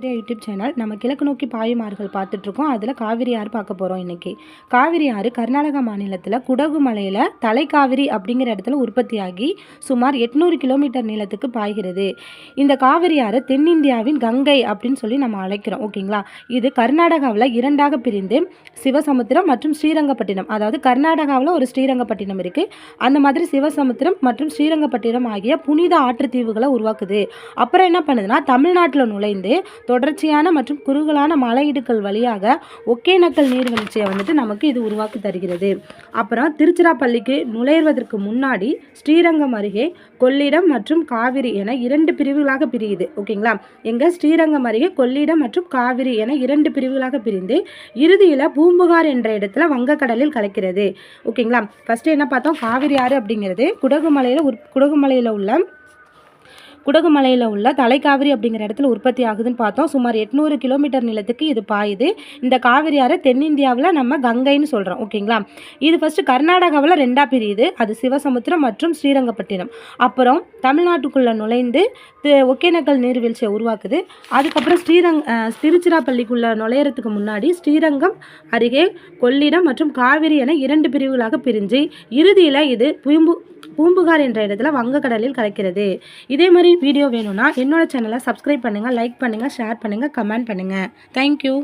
பெரிய YouTube channel நம்ம கிழக்கு நோக்கி பாயுமாறுகள் பார்த்துட்ருக்கோம். அதில் காவிரி ஆறு பார்க்க போகிறோம் இன்றைக்கி காவிரி ஆறு கர்நாடகா மாநிலத்தில் குடகு மலையில் தலைக்காவிரி அப்படிங்கிற இடத்துல உற்பத்தியாகி சுமார் எட்நூறு கிலோமீட்டர் நீளத்துக்கு பாய்கிறது. இந்த காவிரி ஆறு தென்னிந்தியாவின் கங்கை அப்படின்னு சொல்லி நம்ம அழைக்கிறோம். ஓகேங்களா? இது கர்நாடகாவில் இரண்டாக பிரிந்து சிவசமுத்திரம் மற்றும் ஸ்ரீரங்கப்பட்டினம். அதாவது கர்நாடகாவில் ஒரு ஸ்ரீரங்கப்பட்டினம் இருக்குது அந்த மாதிரி சிவசமுத்திரம் மற்றும் ஸ்ரீரங்கப்பட்டினம் ஆகிய புனித ஆற்றுத்தீவுகளை உருவாக்குது. அப்புறம் என்ன பண்ணுதுன்னா தமிழ்நாட்டில் நுழைந்து தொடர்ச்சியான மற்றும் குறுகலான மலையிடுக்கள் வழியாக ஒகேனக்கல் நீர்வீழ்ச்சியை வந்துட்டு நமக்கு இது உருவாக்கி தருகிறது. அப்புறம் திருச்சிராப்பள்ளிக்கு நுழைவதற்கு முன்னாடி ஸ்ரீரங்கம் அருகே கொள்ளிடம் மற்றும் காவிரி என இரண்டு பிரிவுகளாக பிரியுது. ஓகேங்களா? எங்கள் ஸ்ரீரங்கம் அருகே கொள்ளிடம் மற்றும் காவிரி என இரண்டு பிரிவுகளாக பிரிந்து இறுதியில் பூம்புகார் என்ற இடத்துல வங்கக்கடலில் கலக்கிறது. ஓகேங்களா? ஃபஸ்ட்டு என்ன பார்த்தோம்? காவிரி ஆறு அப்படிங்கிறது குடகுமலையில் உற் குடகுமலையில் உள்ள குடகுமலையில் உள்ள தலைக்காவிரி அப்படிங்கிற இடத்துல உற்பத்தி ஆகுதுன்னு பார்த்தோம். சுமார் எட்நூறு கிலோமீட்டர் நிலத்துக்கு இது பாயுது. இந்த காவிரி ஆறு தென்னிந்தியாவில் நம்ம கங்கைன்னு சொல்கிறோம் ஓகேங்களா? இது ஃபஸ்ட்டு கர்நாடகாவில் ரெண்டாக பிரியுது. அது சிவசமுத்திரம் மற்றும் ஸ்ரீரங்கப்பட்டினம். அப்புறம் தமிழ்நாட்டுக்குள்ளே நுழைந்து ஒகேனக்கல் நீர்வீழ்ச்சியை உருவாக்குது. அதுக்கப்புறம் ஸ்ரீரங் திருச்சிராப்பள்ளிக்குள்ளே நுழையிறதுக்கு முன்னாடி ஸ்ரீரங்கம் அருகே கொள்ளிடம் மற்றும் காவிரி என இரண்டு பிரிவுகளாக பிரிஞ்சு இறுதியில் இது புயம்பு பூம்புகார் என்ற இடத்துல வங்கக்கடலில் கலக்கிறது. இதே மாதிரி வீடியோ வேணும்னா என்னோட சேனலை சப்ஸ்கிரைப் பண்ணுங்கள் லைக் பண்ணுங்கள் ஷேர் பண்ணுங்கள் கமெண்ட் பண்ணுங்கள் தேங்க்யூ